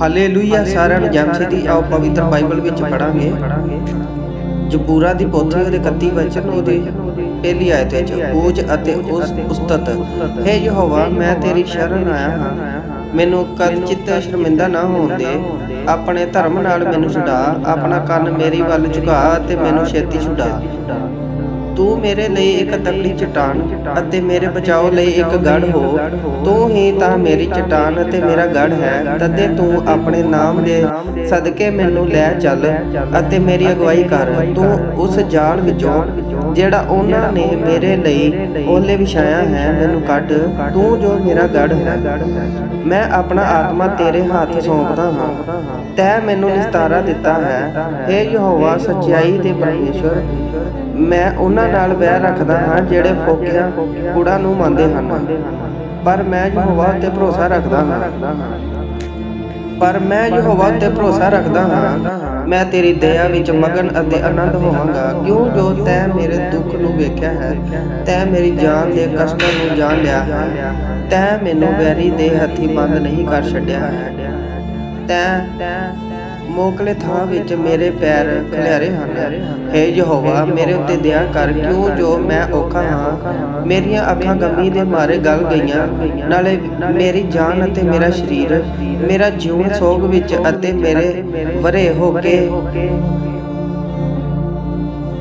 Hallelujah ਸਾਰਿਆਂ ਨੂੰ ਜੰਮ ਦੀ ਆਓ ਪਵਿੱਤਰ ਬਾਈਬਲ ਵਿੱਚ ਪੜਾਂਗੇ ਜਬੂਰਾ ਦੀ ਪੋਥੀ ਉਹਦੇ 31 ਵਚਨ ਉਹਦੇ ਪਹਿਲੀ ਆਇਤ ਵਿੱਚ ਊਜ ਅਤੇ ਉਸ ਉਸਤਤ। ਹੈ ਯਹੋਵਾ ਮੈਂ ਤੇਰੀ ਸ਼ਰਨ ਆਇਆ ਹਾਂ। ਮੈਨੂੰ ਕਦ ਚਿੱਤ ਸ਼ਰਮਿੰਦਾ ਨਾ ਹੋਣ ਦੇ। ਆਪਣੇ ਧਰਮ ਨਾਲ ਮੈਨੂੰ ਛੁਡਾ। ਆਪਣਾ ਕੰਨ ਮੇਰੀ ਵੱਲ ਝੁਕਾ ਅਤੇ ਮੈਨੂੰ ਛੇਤੀ ਛੁਡਾ। ਤੂੰ ਮੇਰੇ ਲਈ ਇੱਕ ਤਕੜੀ ਚਟਾਨ ਅਤੇ ਮੇਰੇ ਬਚਾਓ ਲਈ ਇੱਕ ਗੜ ਹੋ। ਤੂੰ ਹੀ ਤਾਂ ਮੇਰੀ ਚਟਾਨ ਅਤੇ ਮੇਰਾ ਗੜ ਹੈ। ਤਦੇ ਤੂੰ ਆਪਣੇ ਨਾਮ ਦੇ ਸਦਕੇ ਮੈਨੂੰ ਲੈ ਚੱਲ ਅਤੇ ਮੇਰੀ ਅਗਵਾਈ ਕਰ। ਤੂੰ ਉਸ ਜਾਲ ਵਿੱਚੋਂ ਜਿਹੜਾ ਉਹਨਾਂ ਨੇ ਮੇਰੇ ਲਈ ਓਲੇ ਵਿਛਾਇਆ ਹੈ, ਮੈਨੂੰ ਕੱਢ। ਤੂੰ ਜੋ ਮੇਰਾ ਗੜ ਹੈ, ਮੈਂ ਆਪਣਾ ਆਤਮਾ ਤੇਰੇ ਹੱਥ ਸੌਂਪਦਾ ਹਾਂ। ਤੈ ਮੈਨੂੰ ਨਿਸਤਾਰਾ ਦਿੱਤਾ ਹੈ ਏ ਯਹੋਵਾ, ਸੱਚਾਈ ਦੇ ਪਰਮੇਸ਼ਵਰ, ਮੈਂ ਉਹਨਾਂ ਨਾਲ ਵੈਰ ਰੱਖਦਾ ਹਾਂ, ਜਿਹੜੇ ਫੋਕਿਆ ਕੂੜਾ ਨੂੰ ਮੰਨਦੇ ਹਨ। ਪਰ ਮੈਂ ਯਹੋਵਾ ਉੱਤੇ ਭਰੋਸਾ ਰੱਖਦਾ ਹਾਂ। ਪਰ ਮੈਂ ਯਹੋਵਾ ਉੱਤੇ ਭਰੋਸਾ ਰੱਖਦਾ ਹਾਂ, ਮੈਂ ਤੇਰੀ ਦਇਆ ਵਿੱਚ ਮਗਨ ਅਤੇ ਆਨੰਦ ਹੋਵਾਂਗਾ। ਕਿਉਂ? ਜੋ ਤੈ ਮੇਰੇ ਦੁੱਖ ਨੂੰ ਵੇਖਿਆ ਹੈ, ਤੈ ਮੇਰੀ ਜਾਨ ਦੇ ਕਸ਼ਟਾਂ ਨੂੰ ਜਾਣ ਲਿਆ ਹੈ। ਤੈ ਮੈਨੂੰ ਵੈਰੀ ਦੇ ਹੱਥੀ ਬੰਦ ਨਹੀਂ ਕਰ ਛੱਡਿਆ ਹੈ। ਤੈ ਮੋਕਲੇ ਥਾਂ ਵਿੱਚ ਮੇਰੇ ਪੈਰ ਖਿਲਾਰੇ ਹਨ। ਹੈ ਯਹੋਵਾ, ਮੇਰੇ ਉੱਤੇ ਦਇਆ ਕਰ, ਕਿਉਂ ਜੋ ਮੈਂ ਔਖਾ ਹਾਂ, ਮੇਰੀਆਂ ਅੱਖਾਂ ਗਮੀ ਦੇ ਮਾਰੇ ਗਲ ਗਈਆਂ, ਨਾਲੇ ਮੇਰੀ ਜਾਨ ਅਤੇ ਮੇਰਾ ਸਰੀਰ, ਮੇਰਾ ਜੀਵਨ ਸੋਗ ਵਿੱਚ ਅਤੇ ਮੇਰੇ ਵਰੇ ਹੋ ਕੇ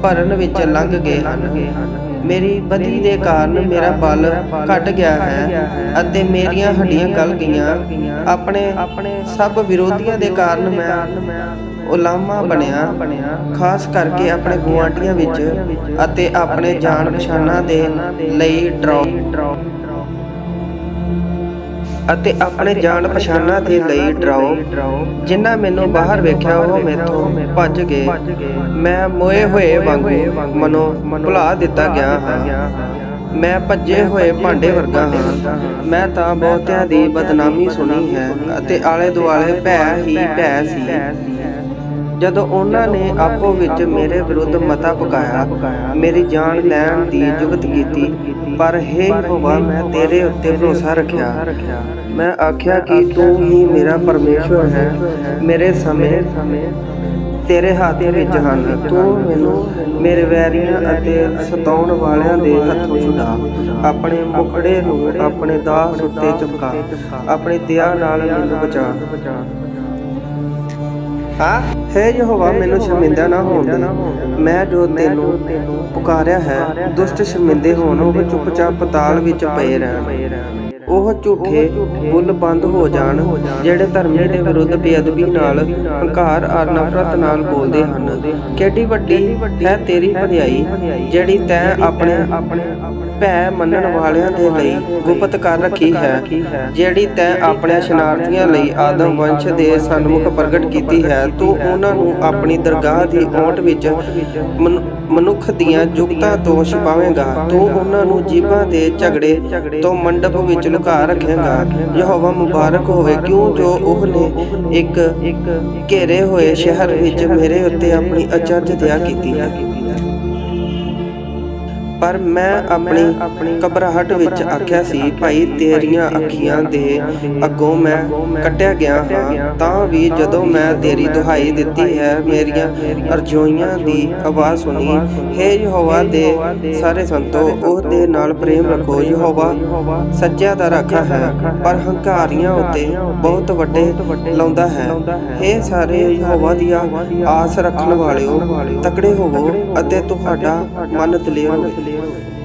ਭਰਨ ਵਿੱਚ ਲੰਘ ਗਏ ਹਨ। ਮੇਰੀ ਬਦੀ ਦੇ ਕਾਰਨ ਮੇਰਾ ਬਲ ਘਟ ਗਿਆ ਹੈ ਅਤੇ ਮੇਰੀਆਂ ਹੱਡੀਆਂ ਗਲ ਗਈਆਂ। ਆਪਣੇ ਸਭ ਵਿਰੋਧੀਆਂ ਦੇ ਕਾਰਨ ਮੈਂ ਉਲਾਮਾ ਬਣਿਆ। ਖਾਸ ਕਰਕੇ ਆਪਣੇ ਗੁਆਂਢੀਆਂ ਵਿੱਚ ਅਤੇ ਆਪਣੇ ਜਾਣ ਪਛਾਣਾਂ ਦੇ ਲਈ ਡਰਾਓ ਅਤੇ ਆਪਣੇ ਜਾਣ ਪਛਾਣਾਂ ਦੇ ਲਈ ਡਰਾਓ। ਜਿਨ੍ਹਾਂ ਮੈਨੂੰ ਬਾਹਰ ਵੇਖਿਆ, ਉਹ ਮੈਥੋਂ ਭੱਜ ਗਏ। ਮੈਂ ਮੋਏ ਹੋਏ ਵਾਂਗੂ ਮਨੋ ਭੁਲਾ ਦਿੱਤਾ ਗਿਆ ਹਾਂ। ਮੈਂ ਭੱਜੇ ਹੋਏ ਭਾਂਡੇ ਵਰਗਾ ਹਾਂ। ਮੈਂ ਤਾਂ ਬਹੁਤਿਆਂ ਦੀ ਬਦਨਾਮੀ ਸੁਣੀ ਹੈ ਅਤੇ ਆਲੇ ਦੁਆਲੇ ਭੈ ਹੀ ਭੈ ਸੀ। ਜਦੋਂ ਉਹਨਾਂ ਨੇ ਆਪੋ ਵਿੱਚ ਮੇਰੇ ਵਿਰੁੱਧ ਮਤਾ ਪਕਾਇਆ ਮੇਰੀ ਜਾਨ ਲੈਣ ਦੀ ਜੁਗਤ ਕੀਤੀ ਪਰ ਹੇ ਯਹੋਵਾ ਮੈਂ ਤੇਰੇ ਉੱਤੇ ਭਰੋਸਾ ਰੱਖਿਆ। ਮੈਂ ਆਖਿਆ ਕਿ ਤੂੰ ਹੀ ਮੇਰਾ ਪਰਮੇਸ਼ਵਰ ਹੈ ਮੇਰੇ ਸਮੇਂ ਤੇਰੇ ਹੱਥ ਵਿੱਚ ਹਨ। ਤੂੰ ਮੈਨੂੰ ਮੇਰੇ ਵੈਰੀਆਂ ਅਤੇ ਸਤਾਉਣ ਵਾਲਿਆਂ ਦੇ ਹੱਥੋਂ ਛੁਡਾ। ਆਪਣੇ ਮੁਖੜੇ ਨੂੰ ਆਪਣੇ ਦਾਸ ਉੱਤੇ ਚੁਕਾ। ਆਪਣੀ ਦਇਆ ਨਾਲ ਮੈਨੂੰ ਬਚਾ। ਹਾਂ? ਹੈ ਯਹੋਵਾ ਮੈਨੂੰ ਸ਼ਰਮਿੰਦਾ ਨਾ ਹੋਣ ਦੇ। ਮੈਂ ਜੋ ਤੈਨੂੰ ਪੁਕਾਰਿਆ ਹੈ ਦੁਸ਼ਟ ਸ਼ਰਮਿੰਦੇ ਹੋਣ ਉਹ ਚੁੱਪਚਾਪ ਪਤਾਲ ਵਿੱਚ ਪਏ ਰਹਿਣ। ਉਹ ਝੂਠੇ ਬੁੱਲ ਬੰਦ ਹੋ ਜਾਣ, ਜਿਹੜੇ ਧਰਮੀ ਦੇ ਵਿਰੁੱਧ ਬੇਅਦਬੀ ਨਾਲ ਹੰਕਾਰ ਔਰ ਨਫ਼ਰਤ ਨਾਲ ਬੋਲਦੇ ਹਨ। ਕਿੱਡੀ ਵੱਡੀ ਹੈ ਤੇਰੀ ਭਲਾਈ ਜਿਹੜੀ ਤੈਂ ਆਪਣੇ ਭੈ ਮੰਨਣ ਵਾਲਿਆਂ ਦੇ ਲਈ ਗੁਪਤ ਕਰ ਰੱਖੀ ਹੈ, ਜਿਹੜੀ ਤੈਂ ਆਪਣੇ ਸ਼ਨਾਰਥੀਆਂ ਲਈ ਆਦਮ ਵੰਸ਼ ਦੇ ਸਨਮੁਖ ਪ੍ਰਗਟ ਕੀਤੀ ਹੈ। ਤੂੰ ਉਹਨਾਂ ਨੂੰ ਆਪਣੀ ਦਰਗਾਹ ਦੀ ਓਟ ਵਿੱਚ ਮਨੁੱਖ ਦੀਆਂ ਜੁਗਤਾਂ ਤੋਂ ਛਪਾਵੇਂਗਾ, ਤੂੰ ਉਹਨਾਂ ਨੂੰ ਜੀਵਾਂ ਦੇ ਝਗੜੇ ਤੋਂ ਮੰਡਪ ਵਿੱਚ ਲੁਕਾ ਰੱਖੇਗਾ। ਯਹੋਵਾ ਮੁਬਾਰਕ ਹੋਵੇ, ਕਿਉਂ ਜੋ ਉਹਨੇ ਇੱਕ ਘੇਰੇ ਹੋਏ ਸ਼ਹਿਰ ਵਿੱਚ ਮੇਰੇ ਉੱਤੇ ਆਪਣੀ ਅਚਰਜ ਦਇਆ ਕੀਤੀ ਹੈ। ਪਰ ਮੈਂ ਆਪਣੀ ਘਬਰਾਹਟ ਵਿੱਚ ਆਖਿਆ ਸੀ, ਭਾਈ, ਤੇਰੀਆਂ ਅੱਖੀਆਂ ਦੇ ਅੱਗੋਂ ਮੈਂ ਕੱਟਿਆ ਗਿਆ ਹਾਂ, ਤਾਂ ਵੀ ਜਦੋਂ ਮੈਂ ਤੇਰੀ ਦੁਹਾਈ ਦਿੱਤੀ ਹੈ, ਮੇਰੀਆਂ ਅਰਜ਼ੋਈਆਂ ਦੀ ਆਵਾਜ਼ ਸੁਣੀ, ਹੈ ਯਹੋਵਾ ਦੇ ਸਾਰੇ ਸੰਤੋ, ਉਹ ਦੇ ਨਾਲ ਪ੍ਰੇਮ ਰੱਖੋ, ਯਹੋਵਾ ਸੱਚਿਆ ਦਾ ਰਾਖਾ ਹੈ, ਪਰ ਹੰਕਾਰੀਆਂ ਉੱਤੇ ਬਹੁਤ ਵੱਡੇ ਲਾਉਂਦਾ ਹੈ ਇਹ ਸਾਰੇ ਯਹੋਵਾ ਦੀਆਂ ਆਸ ਰੱਖਣ ਵਾਲਿਓ, ਤਕੜੇ ਹੋਵੋ ਅਤੇ ਤੁਹਾਡਾ ਮਨ ਦਲੇਰ ਹੋਵੇ। deal.